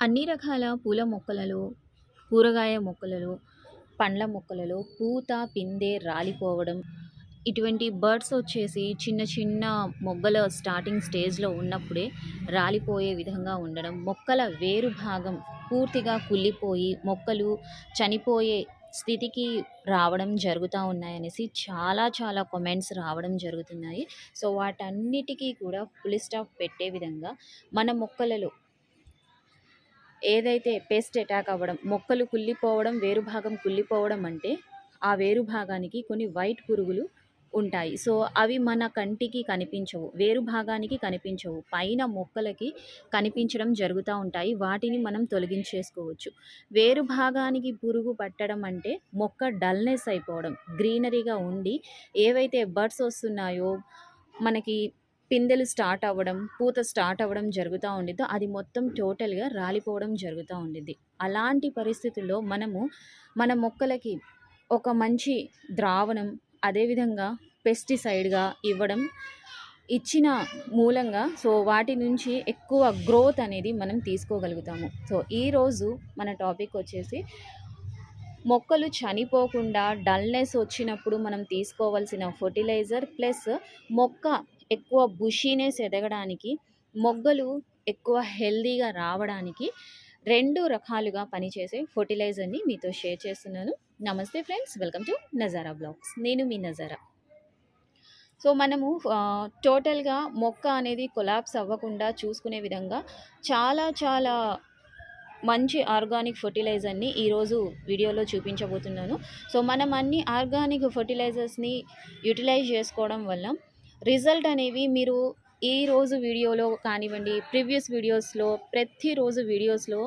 అన్ని రకాల పూల మొక్కలలో, కూరగాయ మొక్కలలో, పండ్ల మొక్కలలో పూత, పిందె రాలిపోవడం, ఇటువంటి బర్డ్స్ వచ్చేసి చిన్న చిన్న మొగ్గల స్టార్టింగ్ స్టేజ్‌లో ఉన్నప్పుడే రాలిపోయే విధంగా ఉండడం, మొక్కల వేరు భాగం పూర్తిగా కుళ్ళిపోయి మొక్కలు చనిపోయే స్థితికి రావడం జరుగుతూ ఉన్నాయనేసి చాలా చాలా కామెంట్స్ రావడం జరుగుతున్నాయి. సో, వాటన్నిటికి కూడా ఫుల్ స్టాప్ పెట్టే విధంగా మన మొక్కలలో ఏదైతే పెస్ట్ అటాక్ అవ్వడం, మొక్కలు కుళ్ళిపోవడం, వేరు భాగం కుళ్ళిపోవడం అంటే ఆ వేరు భాగానికి కొన్ని వైట్ పురుగులు ఉంటాయి. సో, అవి మన కంటికి కనిపించవు. వేరు భాగానికి కనిపించవు. పైన మొక్కలకి కనిపించడం జరుగుతూ ఉంటాయి. వాటిని మనం తొలగించేసుకోవచ్చు. వేరు భాగానికి పురుగు పట్టడం అంటే మొక్క డల్‌నెస్ అయిపోవడం. గ్రీనరీగా ఉండి ఏవైతే బర్డ్స్ వస్తున్నాయో మనకి పిందెలు స్టార్ట్ అవ్వడం, పూత స్టార్ట్ అవ్వడం జరుగుతూ ఉండిద్దో అది మొత్తం టోటల్‌గా రాలిపోవడం జరుగుతూ ఉండిద్ది. అలాంటి పరిస్థితుల్లో మనము మన మొక్కలకి ఒక మంచి ద్రావణం, అదేవిధంగా పెస్టిసైడ్‌గా ఇవ్వడం ఇచ్చిన మూలంగా సో, వాటి నుంచి ఎక్కువ గ్రోత్ అనేది మనం తీసుకోగలుగుతాము. సో, ఈరోజు మన టాపిక్ వచ్చేసి మొక్కలు చనిపోకుండా డల్‌నెస్ వచ్చినప్పుడు మనం తీసుకోవాల్సిన ఫర్టిలైజర్ ప్లస్ మొక్క ఎక్కువ బుషీనెస్ ఎదగడానికి, మొగ్గలు ఎక్కువ హెల్తీగా రావడానికి రెండు రకాలుగా పనిచేసే ఫెర్టిలైజర్‌ని మీతో షేర్ చేస్తున్నాను. నమస్తే friends. Welcome to Nazara blogs నేను మీ నజారా. సో, మనము టోటల్‌గా మొక్క అనేది కొలాప్స్ అవ్వకుండా చూసుకునే విధంగా చాలా చాలా మంచి ఆర్గానిక్ ఫర్టిలైజర్ని ఈరోజు వీడియోలో చూపించబోతున్నాను. సో, మనం అన్ని ఆర్గానిక్ ఫర్టిలైజర్స్ని యుటిలైజ్ చేసుకోవడం వల్ల రిజల్ట్ అనేవి మీరు ఈ రోజు వీడియోలో కానివ్వండి, ప్రీవియస్ వీడియోస్‌లో ప్రతిరోజు వీడియోస్‌లో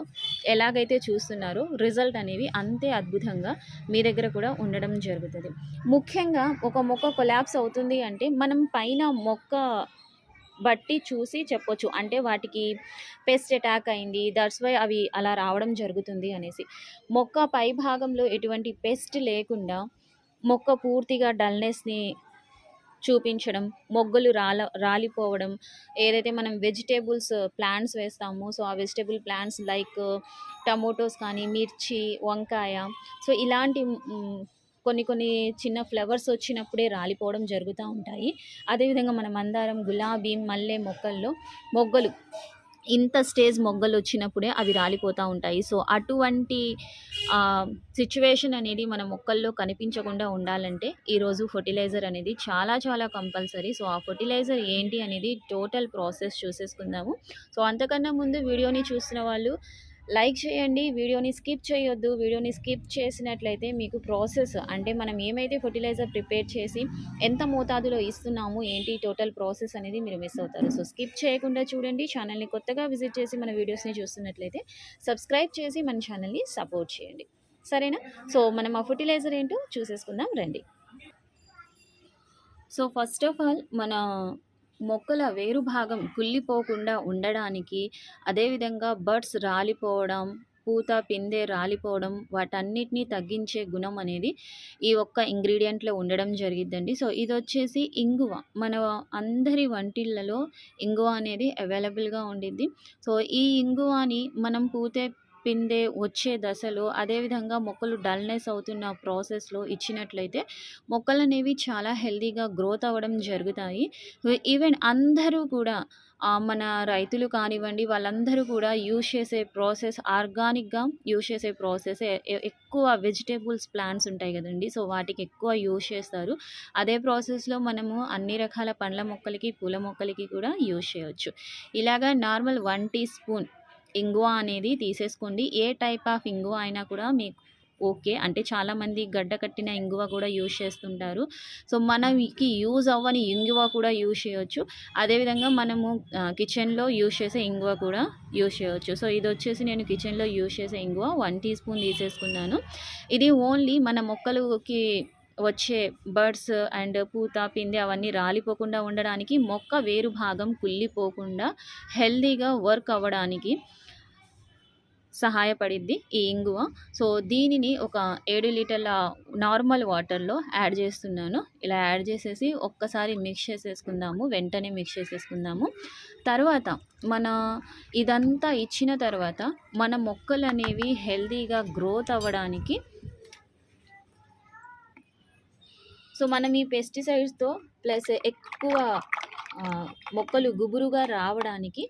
ఎలాగైతే చూస్తున్నారో రిజల్ట్ అనేవి అంతే అద్భుతంగా మీ దగ్గర కూడా ఉండడం జరుగుతుంది ముఖ్యంగా ఒక మొక్క కొలాప్స్ అవుతుంది అంటే మనం పైన మొక్క బట్టి చూసి చెప్పొచ్చు. అంటే వాటికి పెస్ట్ అటాక్ అయింది. దట్స్ వై అవి అలా రావడం జరుగుతుంది అనేసి. మొక్క పై భాగంలో ఎటువంటి పెస్ట్ లేకుండా మొక్క పూర్తిగా డల్‌నెస్‌ని చూపించడం, మొగ్గలు రాల రాలిపోవడం, ఏదైతే మనం వెజిటేబుల్స్ ప్లాంట్స్ వేస్తామో సో, ఆ వెజిటేబుల్ ప్లాంట్స్ లైక్ టమోటోస్ కానీ, మిర్చి, వంకాయ సో, ఇలాంటి కొన్ని కొన్ని చిన్న ఫ్లవర్స్ వచ్చినప్పుడే రాలిపోవడం జరుగుతూ ఉంటాయి. అదేవిధంగా మన మందారం, గులాబీ, మల్లె మొక్కల్లో మొగ్గలు ఇంత స్టేజ్ మొగ్గలు వచ్చినప్పుడే అవి రాలిపోతూ ఉంటాయి. సో, అటువంటి సిచ్యువేషన్ అనేది మన మొక్కల్లో కనిపించకుండా ఉండాలంటే ఈరోజు ఫెర్టిలైజర్ అనేది చాలా చాలా కంపల్సరీ. సో, ఆ ఫెర్టిలైజర్ ఏంటి అనేది టోటల్ ప్రాసెస్ చూసేసుకుందాము. సో, అంతకన్నా ముందు వీడియోని చూసిన వాళ్ళు లైక్ చేయండి. వీడియోని స్కిప్ చేయొద్దు. వీడియోని స్కిప్ చేసినట్లయితే మీకు ప్రాసెస్ అంటే మనం ఏమైతే ఫెర్టిలైజర్ ప్రిపేర్ చేసి ఎంత మోతాదులో ఇస్తున్నాము, ఏంటి టోటల్ ప్రాసెస్ అనేది మీరు మిస్ అవుతారు. సో, స్కిప్ చేయకుండా చూడండి. ఛానల్‌ని కొత్తగా విజిట్ చేసి మన వీడియోస్‌ని చూస్తున్నట్లయితే సబ్స్క్రైబ్ చేసి మన ఛానల్‌ని సపోర్ట్ చేయండి. సరేనా? సో, మనం ఆ ఫెర్టిలైజర్ ఏంటో చూసేసుకుందాం రండి. సో, ఫస్ట్ ఆఫ్ ఆల్ మన మొక్కల వేరు భాగం కుళ్ళిపోకుండా ఉండడానికి, అదేవిధంగా బర్డ్స్ రాలిపోవడం, పూత, పిందె రాలిపోవడం వాటన్నిటిని తగ్గించే గుణం అనేది ఈ ఒక్క ఇంగ్రీడియంట్లో ఉండడం జరిగిద్దండి. సో, ఇది వచ్చేసి ఇంగువ. మన అందరి వంటిళ్ళలో ఇంగువ అనేది అవైలబుల్‌గా ఉండిద్ది. సో, ఈ ఇంగువని మనం పూతే పిందే వచ్చే దశలో అదేవిధంగా మొక్కలు డల్‌నెస్ అవుతున్న ప్రాసెస్‌లో ఇచ్చినట్లయితే మొక్కలనేవి చాలా హెల్తీగా గ్రోత్ అవ్వడం జరుగుతాయి. ఈవెన్ అందరూ కూడా మన రైతులు కానివ్వండి వాళ్ళందరూ కూడా యూజ్ చేసే ప్రాసెస్ ఆర్గానిక్‌గా యూజ్ చేసే ప్రాసెస్ ఎక్కువ వెజిటేబుల్స్ ప్లాంట్స్ ఉంటాయి కదండి సో, వాటికి ఎక్కువ యూజ్ చేస్తారు. అదే ప్రాసెస్‌లో మనము అన్ని రకాల పండ్ల మొక్కలకి, పూల మొక్కలకి కూడా యూజ్ చేయవచ్చు ఇలాగా నార్మల్ వన్ టీ స్పూన్ ఇంగువ అనేది తీసేసుకోండి. ఏ టైప్ ఆఫ్ ఇంగువ అయినా కూడా మీకు ఓకే. అంటే చాలామంది గడ్డ కట్టిన ఇంగువ కూడా యూజ్ చేస్తుంటారు. సో, మనకి యూజ్ అవ్వని ఇంగువ కూడా యూజ్ చేయొచ్చు. అదేవిధంగా మనము కిచెన్‌లో యూజ్ చేసే ఇంగువ కూడా యూజ్ చేయొచ్చు. సో, ఇది వచ్చేసి నేను కిచెన్‌లో యూజ్ చేసే ఇంగువ వన్ టీ స్పూన్ తీసేసుకున్నాను. ఇది ఓన్లీ మన మొక్కలుకి వచ్చే బర్డ్స్ అండ్ పూత, పిండి అవన్నీ రాలిపోకుండా ఉండడానికి, మొక్క వేరు భాగం కుళ్ళిపోకుండా హెల్తీగా వర్క్ అవ్వడానికి సహాయపడిద్ది ఈ ఇంగువ. సో దీనిని ఒక ఏడు లీటర్ల నార్మల్ వాటర్లో యాడ్ చేస్తున్నాను. ఇలా యాడ్ చేసేసి ఒక్కసారి మిక్స్ చేసేసుకుందాము వెంటనే మిక్స్ చేసేసుకుందాము. తర్వాత మన ఇదంతా ఇచ్చిన తర్వాత మన మొక్కలు అనేవి హెల్తీగా గ్రోత్ అవ్వడానికి సో మనం ఈ పెస్టిసైడ్స్తో ప్లస్ ఎక్కువ మొక్కలు గుబురుగా రావడానికి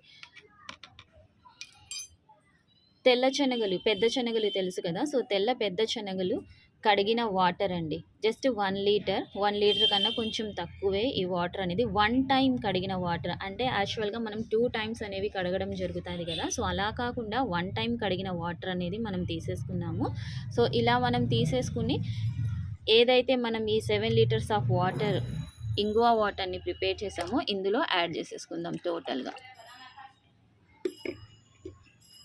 తెల్ల శనగలు పెద్ద శనగలు తెలుసు కదా? సో తెల్ల పెద్ద శనగలు కడిగిన వాటర్ అండి. Just one litre one litre కన్నా కొంచెం తక్కువే ఈ వాటర్ అనేది. వన్ టైం కడిగిన వాటర్ అంటే యాక్చువల్గా మనం టూ టైమ్స్ అనేవి కడగడం జరుగుతుంది కదా? సో అలా కాకుండా వన్ టైం కడిగిన వాటర్ అనేది మనం తీసేసుకున్నాము. సో ఇలా మనం తీసేసుకుని ఏదైతే మనం ఈ సెవెన్ లీటర్స్ ఆఫ్ వాటర్ ఇంగువ వాటర్ని ప్రిపేర్ చేసామో ఇందులో యాడ్ చేసేసుకుందాం టోటల్గా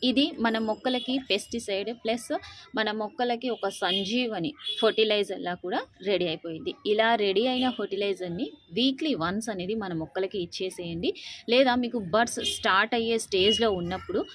ఇది మన మొక్కలకి పెస్టిసైడ్ ప్లస్ మన మొక్కలకి ఒక సంజీవని ఫర్టిలైజర్లా కూడా రెడీ అయిపోయింది. ఇలా రెడీ అయిన ఫర్టిలైజర్ని వీక్లీ వన్స్ అనేది మన మొక్కలకి ఇచ్చేసేయండి. లేదా మీకు బర్డ్స్ స్టార్ట్ అయ్యే స్టేజ్లో ఉన్నప్పుడు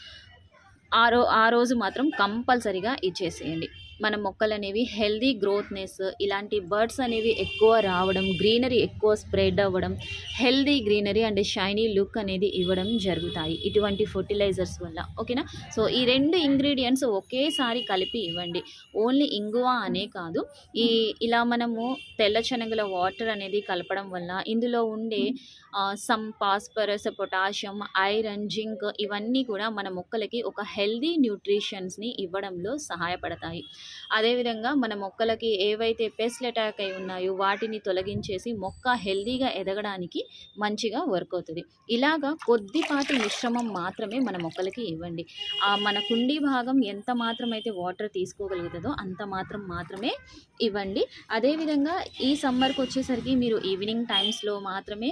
ఆ రో ఆ రోజు మాత్రం కంపల్సరీగా ఇచ్చేసేయండి. మన మొక్కలు అనేవి హెల్దీ గ్రోత్నెస్ ఇలాంటి బర్డ్స్ అనేవి ఎక్కువ రావడం గ్రీనరీ ఎక్కువ స్ప్రెడ్ అవ్వడం healthy greenery and shiny look అనేది ఇవ్వడం జరుగుతాయి ఇటువంటి ఫర్టిలైజర్స్ వల్ల. ఓకేనా సో ఈ రెండు ఇంగ్రీడియంట్స్ ఒకేసారి కలిపి ఇవ్వండి. ఓన్లీ ఇంగువ అనే కాదు. ఈ ఇలా మనము తెల్ల శనగల వాటర్ అనేది కలపడం వల్ల ఇందులో ఉండే some phosphorus potassium iron zinc ఇవన్నీ కూడా మన మొక్కలకి ఒక హెల్దీ న్యూట్రిషన్స్ని ఇవ్వడంలో సహాయపడతాయి. అదేవిధంగా మన మొక్కలకి ఏవైతే పెస్ట్ అటాక్ అయి ఉన్నాయో వాటిని తొలగించేసి మొక్క హెల్దీగా ఎదగడానికి మంచిగా వర్క్ అవుతుంది. ఇలాగా కొద్దిపాటి మిశ్రమం మాత్రమే మన మొక్కలకి ఇవ్వండి. మన కుండీ భాగం ఎంత మాత్రం అయితే వాటర్ తీసుకోగలుగుతుందో అంత మాత్రం మాత్రమే ఇవ్వండి. అదేవిధంగా ఈ సమ్మర్కి వచ్చేసరికి మీరు ఈవినింగ్ టైమ్స్లో మాత్రమే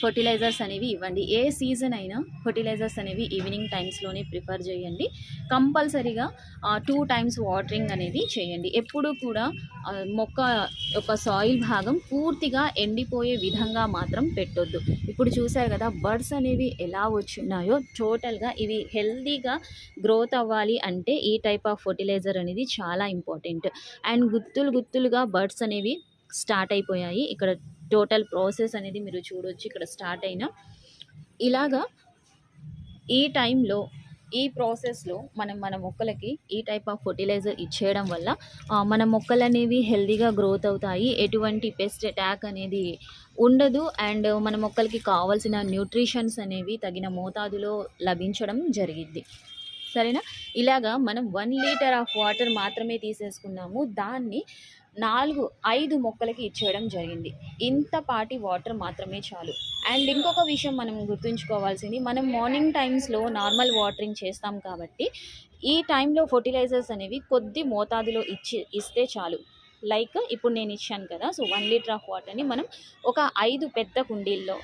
ఫర్టిలైజర్స్ అనేవి ఇవ్వండి. ఏ సీజన్ అయినా ఫర్టిలైజర్స్ అనేవి ఈవినింగ్ టైమ్స్లోనే ప్రిఫర్ చేయండి. కంపల్సరీగా టూ టైమ్స్ వాటరింగ్ అనేది చేయండి. ఎప్పుడు కూడా మొక్క యొక్క సాయిల్ భాగం పూర్తిగా ఎండిపోయే విధంగా మాత్రం పెట్టొద్దు. ఇప్పుడు చూసారు కదా బర్డ్స్ అనేవి ఎలా వచ్చున్నాయో టోటల్గా ఇవి హెల్తీగా గ్రోత్ అవ్వాలి అంటే ఈ టైప్ ఆఫ్ ఫర్టిలైజర్ అనేది చాలా ఇంపార్టెంట్. అండ్ గుత్తులు గుత్తులుగా బర్డ్స్ అనేవి స్టార్ట్ అయిపోయాయి. ఇక్కడ టోటల్ ప్రాసెస్ అనేది మీరు చూడొచ్చు ఇక్కడ స్టార్ట్ అయిన. ఇలాగా ఈ టైంలో ఈ ప్రాసెస్లో మనం మన మొక్కలకి ఈ టైప్ ఆఫ్ ఫర్టిలైజర్ ఇచ్చేయడం వల్ల మన మొక్కలు అనేవి హెల్దీగా గ్రోత్ అవుతాయి. ఎటువంటి పెస్ట్ అటాక్ అనేది ఉండదు. అండ్ మన మొక్కలకి కావాల్సిన న్యూట్రిషన్స్ అనేవి తగిన మోతాదులో లభించడం జరిగింది సరేనా? ఇలాగా మనం వన్ లీటర్ ఆఫ్ వాటర్ మాత్రమే తీసేసుకున్నాము. దాన్ని నాలుగు ఐదు మొక్కలకి ఇచ్చేయడం జరిగింది. ఇంతపాటి వాటర్ మాత్రమే చాలు. అండ్ ఇంకొక విషయం మనం గుర్తుంచుకోవాల్సింది మనం మార్నింగ్ టైమ్స్లో నార్మల్ వాటరింగ్ చేస్తాం కాబట్టి ఈ టైంలో ఫర్టిలైజర్స్ అనేవి కొద్ది మోతాదులో ఇచ్చి ఇస్తే చాలు. లైక్ ఇప్పుడు నేను ఇచ్చాను కదా సో వన్ లీటర్ ఆఫ్ వాటర్ని మనం ఒక ఐదు పెద్ద కుండీల్లో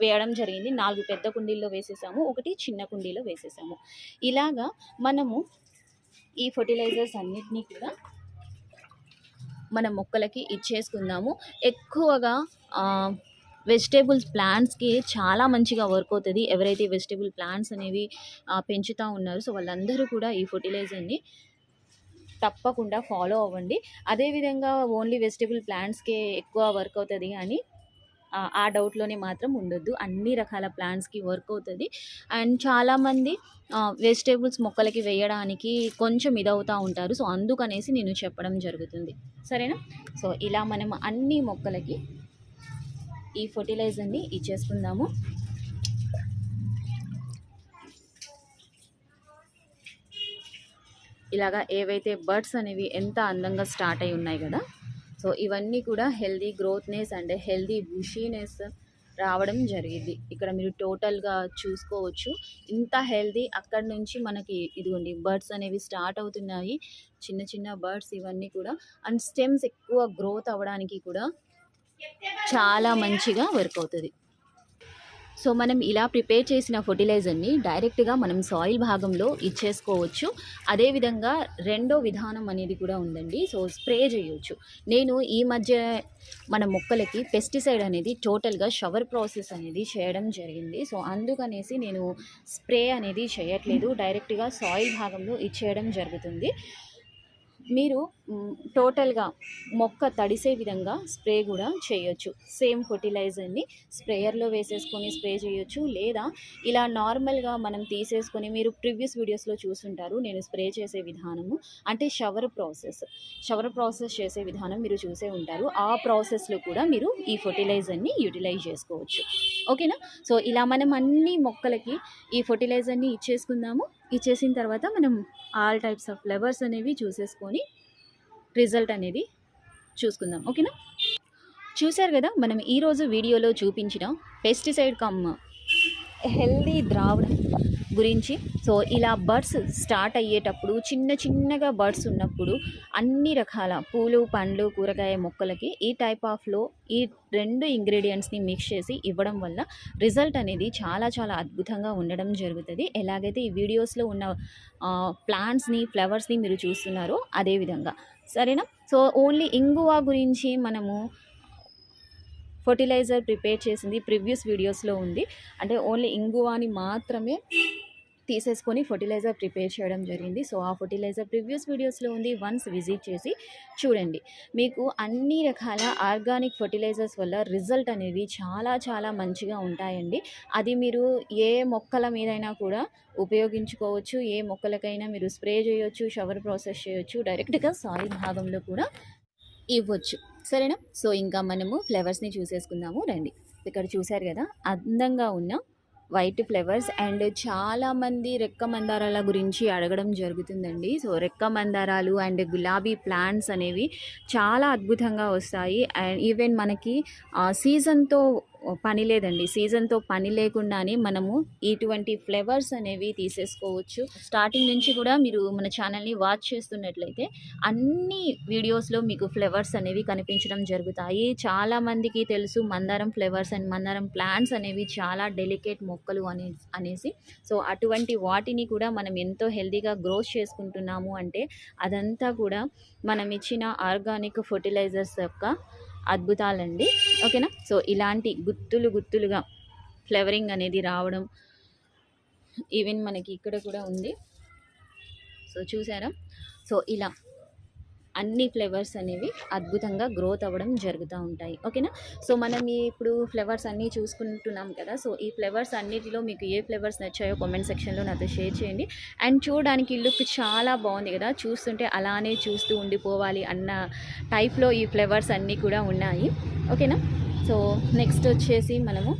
వేయడం జరిగింది. నాలుగు పెద్ద కుండీల్లో వేసేసాము ఒకటి చిన్న కుండీలో వేసేసాము. ఇలాగా మనము ఈ ఫర్టిలైజర్స్ అన్నిటినీ కూడా మన మొక్కలకి ఇచ్చేసుకుందాము. ఎక్కువగా వెజిటేబుల్స్ ప్లాంట్స్కి చాలా మంచిగా వర్క్ అవుతుంది. ఎవరైతే వెజిటేబుల్ ప్లాంట్స్ అనేవి పెంచుతూ ఉన్నారో సో వాళ్ళందరూ కూడా ఈ ఫర్టిలైజర్ని తప్పకుండా ఫాలో అవ్వండి. అదేవిధంగా ఓన్లీ వెజిటేబుల్ ప్లాంట్స్కే ఎక్కువ వర్క్ అవుతుంది అని ఆ, డౌట్లోనే మాత్రం ఉండొద్దు. అన్ని రకాల ప్లాంట్స్కి వర్క్ అవుతుంది. అండ్ చాలామంది వెజిటేబుల్స్ మొక్కలకి వేయడానికి కొంచెం ఇదవుతూ ఉంటారు. సో అందుకనేసి నేను చెప్పడం జరుగుతుంది. సరేనా? సో ఇలా మనం అన్ని మొక్కలకి ఈ ఫర్టిలైజర్ని ఇచ్చేసుకుందాము. ఇలాగా ఏవైతే బర్డ్స్ అనేవి ఎంత అందంగా స్టార్ట్ అయి ఉన్నాయి కదా సో ఇవన్నీ కూడా healthy growthness and healthy bushiness రావడం జరిగింది. ఇక్కడ మీరు టోటల్గా చూసుకోవచ్చు. ఇంత హెల్దీ అక్కడ నుంచి మనకి ఇదిగోండి బర్డ్స్ అనేవి స్టార్ట్ అవుతున్నాయి. చిన్న చిన్న బర్డ్స్ ఇవన్నీ కూడా అండ్ స్టెమ్స్ ఎక్కువ గ్రోత్ అవ్వడానికి కూడా చాలా మంచిగా వర్క్ అవుతుంది. సో మనం ఇలా ప్రిపేర్ చేసిన ఫర్టిలైజర్ని డైరెక్ట్గా మనం సాయిల్ భాగంలో ఇచ్చేసుకోవచ్చు. అదేవిధంగా రెండో విధానం అనేది కూడా ఉందండి. సో స్ప్రే చేయొచ్చు. నేను ఈ మధ్య మన మొక్కలకి పెస్టిసైడ్ అనేది టోటల్గా షవర్ ప్రాసెస్ అనేది చేయడం జరిగింది. సో అందుకనేసి నేను స్ప్రే అనేది చేయట్లేదు. డైరెక్ట్గా సాయిల్ భాగంలో ఇచ్చేయడం జరుగుతుంది. మీరు టోటల్గా మొక్క తడిసే విధంగా స్ప్రే కూడా చేయొచ్చు. సేమ్ ఫర్టిలైజర్ని స్ప్రేయర్లో వేసేసుకొని స్ప్రే చేయొచ్చు. లేదా ఇలా నార్మల్గా మనం తీసేసుకొని మీరు ప్రీవియస్ వీడియోస్లో చూసుంటారు. నేను స్ప్రే చేసే విధానము. అంటే షవర్ ప్రాసెస్. షవర్ ప్రాసెస్ చేసే విధానం మీరు చూసే ఉంటారు. ఆ ప్రాసెస్లో కూడా మీరు ఈ ఫర్టిలైజర్ని యూటిలైజ్ చేసుకోవచ్చు. ఓకేనా? సో ఇలా మనం అన్ని మొక్కలకి ఈ ఫర్టిలైజర్ని ఇచ్చేసుకుందాము. ఇచ్చేసిన తర్వాత మనం ఆల్ టైప్స్ ఆఫ్ ఫ్లవర్స్ అనేవి చూసేసుకొని రిజల్ట్ అనేది చూసుకుందాం. ఓకేనా? చూశారు కదా మనం ఈరోజు వీడియోలో చూపించిన పెస్టిసైడ్ కమ్ హెల్దీ ద్రావణం గురించి. సో ఇలా బర్డ్స్ స్టార్ట్ అయ్యేటప్పుడు చిన్న చిన్నగా బర్డ్స్ ఉన్నప్పుడు అన్ని రకాల పూలు పండ్లు కూరగాయ మొక్కలకి ఈ టైప్ ఆఫ్లో ఈ రెండు ఇంగ్రీడియంట్స్ని మిక్స్ చేసి ఇవ్వడం వల్ల రిజల్ట్ అనేది చాలా చాలా అద్భుతంగా ఉండడం జరుగుతుంది. ఎలాగైతే ఈ వీడియోస్లో ఉన్న ప్లాంట్స్ని ఫ్లవర్స్ని మీరు చూస్తున్నారో అదే విధంగా. సరేనా? సో ఓన్లీ ఇంగువా గురించి మనము ఫర్టిలైజర్ ప్రిపేర్ చేసింది ప్రివ్యూస్ వీడియోస్లో ఉంది. అంటే ఓన్లీ ఇంగువాని మాత్రమే తీసేసుకొని ఫర్టిలైజర్ ప్రిపేర్ చేయడం జరిగింది. సో ఆ ఫర్టిలైజర్ ప్రివ్యూస్ వీడియోస్లో ఉంది. వన్స్ విజిట్ చేసి చూడండి. మీకు అన్ని రకాల ఆర్గానిక్ ఫర్టిలైజర్స్ వల్ల రిజల్ట్ అనేది చాలా చాలా మంచిగా ఉంటాయండి. అది మీరు ఏ మొక్కల మీదైనా కూడా ఉపయోగించుకోవచ్చు. ఏ మొక్కలకైనా మీరు స్ప్రే చేయొచ్చు షవర్ ప్రాసెస్ చేయొచ్చు. డైరెక్ట్గా సాయిల్ భాగంలో కూడా ఇవ్వచ్చు. సరేనా? సో ఇంకా మనము ఫ్లేవర్స్ని చూసేసుకుందాము. రండి. ఇక్కడ చూశారు కదా అందంగా ఉన్న వైట్ ఫ్లవర్స్ అండ్ చాలామంది రెక్క మందారాల గురించి అడగడం జరుగుతుందండి. సో రెక్క మందారాలు అండ్ గులాబీ ప్లాంట్స్ అనేవి చాలా అద్భుతంగా వస్తాయి. అండ్ ఈవెన్ మనకి సీజన్తో పని లేదండి. సీజన్తో పని లేకుండానే మనము ఇటువంటి ఫ్లవర్స్ అనేవి తీసేసుకోవచ్చు. స్టార్టింగ్ నుంచి కూడా మీరు మన ఛానల్ని వాచ్ చేస్తున్నట్లయితే అన్ని వీడియోస్లో మీకు ఫ్లేవర్స్ అనేవి కనిపించడం జరుగుతాయి. చాలా మందికి తెలుసు మందారం ఫ్లవర్స్ అండ్ మందారం ప్లాంట్స్ అనేవి చాలా డెలికేట్ మొక్కలు అనే అనేసి. సో అటువంటి వాటిని కూడా మనం ఎంతో హెల్తీగా గ్రోత్ చేసుకుంటున్నాము అంటే అదంతా కూడా మనం ఇచ్చిన ఆర్గానిక్ ఫర్టిలైజర్స్ యొక్క అద్భుతాలండి. ఓకేనా? సో ఇలాంటి గుత్తులు గుత్తులుగా ఫ్లవరింగ్ అనేది రావడం ఈవెన్ మనకి ఇక్కడ కూడా ఉంది. సో చూసారా? సో ఇలా అన్ని ఫ్లేవర్స్ అనేవి అద్భుతంగా గ్రోత్ అవ్వడం జరుగుతూ ఉంటాయి. ఓకేనా? సో మనం ఇప్పుడు ఫ్లేవర్స్ అన్నీ చూసుకుంటున్నాం కదా సో ఈ ఫ్లేవర్స్ అన్నిటిలో మీకు ఏ ఫ్లేవర్స్ నచ్చాయో కామెంట్ సెక్షన్లో నాతో షేర్ చేయండి. అండ్ చూడడానికి లుక్ చాలా బాగుంది కదా చూస్తుంటే అలానే చూస్తూ ఉండిపోవాలి అన్న టైప్లో ఈ ఫ్లేవర్స్ అన్నీ కూడా ఉన్నాయి. ఓకేనా? సో నెక్స్ట్ వచ్చేసి మనము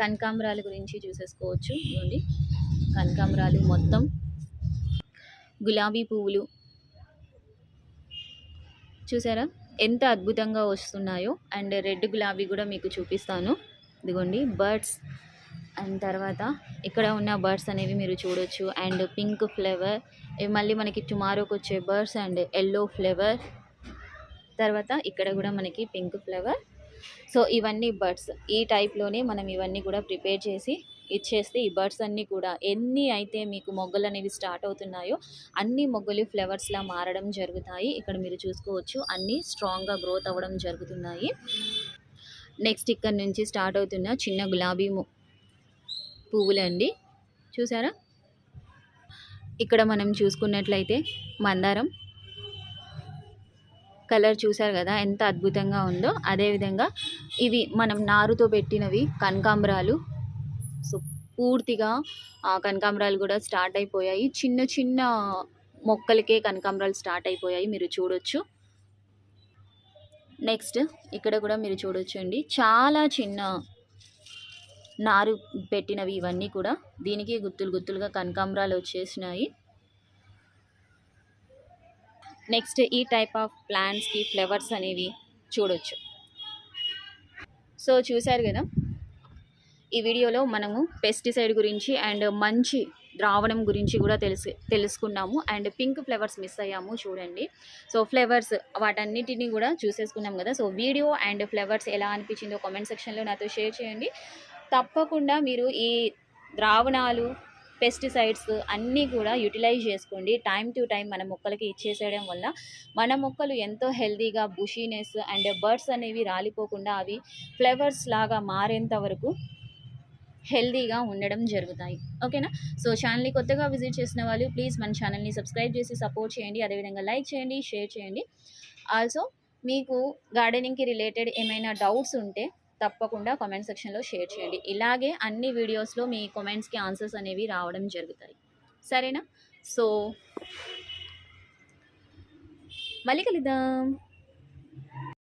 కనకాంబరాల గురించి చూసేసుకోవచ్చు. ఇవ్వండి కనకాంబరాలు మొత్తం గులాబీ పువ్వులు చూసారా? ఎంత అద్భుతంగా వస్తున్నాయో. అండ్ రెడ్ గులాబీ కూడా మీకు చూపిస్తాను. ఇదిగోండి బర్డ్స్. అండ్ తర్వాత ఇక్కడ ఉన్న బర్డ్స్ అనేవి మీరు చూడొచ్చు. And pink flavour. ఇవి మళ్ళీ మనకి టుమారోకి వచ్చే బర్డ్స్ అండ్ ఎల్లో ఫ్లేవర్. తర్వాత ఇక్కడ కూడా మనకి పింక్ ఫ్లేవర్. సో ఇవన్నీ బర్డ్స్. ఈ టైప్లోనే మనం ఇవన్నీ కూడా ప్రిపేర్ చేసి ఇచ్చేస్తే ఈ బర్డ్స్ అన్నీ కూడా ఎన్ని అయితే మీకు మొగ్గలు అనేవి స్టార్ట్ అవుతున్నాయో అన్ని మొగ్గలు ఫ్లవర్స్లా మారడం జరుగుతాయి. ఇక్కడ మీరు చూసుకోవచ్చు అన్నీ స్ట్రాంగ్గా గ్రోత్ అవ్వడం జరుగుతున్నాయి. నెక్స్ట్ ఇక్కడ నుంచి స్టార్ట్ అవుతున్న చిన్న గులాబీ మొ- పువ్వులండి చూసారా? ఇక్కడ మనం చూసుకున్నట్లయితే మందారం. కలర్ చూసారు కదా ఎంత అద్భుతంగా ఉందో. అదేవిధంగా ఇవి మనం నారుతో పెట్టినవి కనకాంబరాలు సో పూర్తిగా కనకాంబరాలు కూడా స్టార్ట్ అయిపోయాయి. చిన్న చిన్న మొక్కలకే కనకాంబరాలు స్టార్ట్ అయిపోయాయి. మీరు చూడొచ్చు. నెక్స్ట్ ఇక్కడ కూడా మీరు చూడొచ్చు అండి చాలా చిన్న నారు పెట్టినవి ఇవన్నీ కూడా. దీనికి గుత్తులు గుత్తులుగా కనకాంబరాలు వచ్చేసినాయి. నెక్స్ట్ ఈ టైప్ ఆఫ్ ప్లాంట్స్కి ఫ్లవర్స్ అనేవి చూడొచ్చు. సో చూశారు కదా? ఈ వీడియోలో మనము పెస్టిసైడ్ గురించి అండ్ మంచి ద్రావణం గురించి కూడా తెలుసు తెలుసుకున్నాము. అండ్ పింక్ ఫ్లేవర్స్ మిస్ అయ్యాము చూడండి. సో ఫ్లేవర్స్ వాటన్నిటిని కూడా చూసేసుకున్నాం కదా. సో వీడియో అండ్ ఫ్లేవర్స్ ఎలా అనిపించిందో కామెంట్ సెక్షన్లో నాతో షేర్ చేయండి. తప్పకుండా మీరు ఈ ద్రావణాలు పెస్టిసైడ్స్ అన్నీ కూడా యూటిలైజ్ చేసుకోండి. టైం టు టైం మన మొక్కలకి ఇచ్చేసేయడం వల్ల మన మొక్కలు ఎంతో హెల్తీగా బుషీనెస్ అండ్ బర్డ్స్ అనేవి రాలిపోకుండా అవి ఫ్లేవర్స్ లాగా మారేంత వరకు హెల్దీగా ఉండడం జరుగుతాయి. ఓకేనా? సో ఛానల్ని కొత్తగా విజిట్ చేసిన వాళ్ళు ప్లీజ్ మన ఛానల్ని సబ్స్క్రైబ్ చేసి సపోర్ట్ చేయండి. అదేవిధంగా లైక్ చేయండి షేర్ చేయండి. ఆల్సో మీకు గార్డెనింగ్కి రిలేటెడ్ ఏమైనా డౌట్స్ ఉంటే తప్పకుండా కామెంట్ సెక్షన్లో షేర్ చేయండి. ఇలాగే అన్ని వీడియోస్లో మీ కామెంట్స్కి ఆన్సర్స్ అనేవి రావడం జరుగుతాయి. సరేనా? సో మళ్ళీ కలుద్దాం.